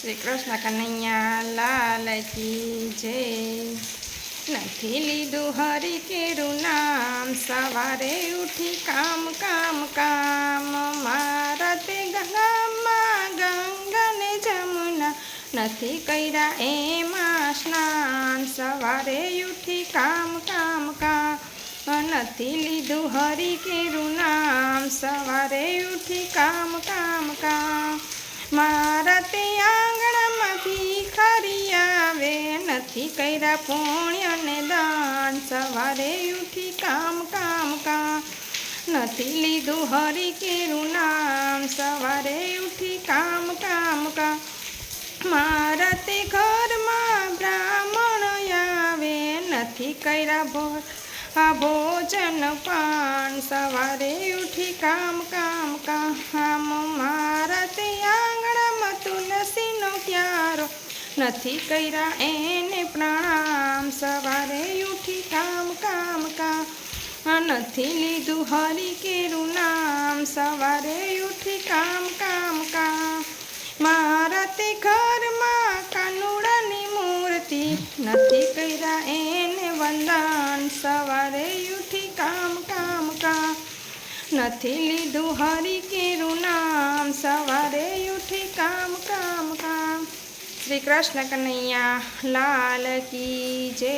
શ્રી કૃષ્ણ કનૈયા લાલ કી જય. નથી લીધું હરી કેરું નામ, સવારે ઉઠી કામ કામ કામ. મારા તે ગંગામાં ગંગાને જમુના, નથી કર્યા એમાં સ્નાન. સવારે ઉઠી કામ કામ કામ. નથી લીધું હરી કેરું નામ, સવારે ઉઠી કામ કામ કામ. મારા તે નથી કર્યા પુણ્ય દાન. સવારે ઉઠી કામ કામ કામ. નથી લીધું હરી કેરું નામ. સવારે ઉઠી કામ કામ કામ. મારા તે ઘરમાં બ્રાહ્મણ આવે. નથી કર્યા ભોર આ ભોજન પાન. સવારે ઉઠી કામ કામ કામ. મારા તે આંગણામાં તુલસીનો ક્યારો. નથી કર્યા, એને પ્રણામ. સવારે ઉઠી કામ કામ કામ નથી લીધું હરી કેરું નામ. સવારે ઉઠી કામ કામ કામ. મારા તે ઘરમાં કાનુડાની મૂર્તિ નથી કર્યા, એને વંદન. સવારે ઉઠી કામ કામ કામ નથી લીધું હરી કેરું નામ. શ્રી કૃષ્ણ કનૈયા લાલ કી જય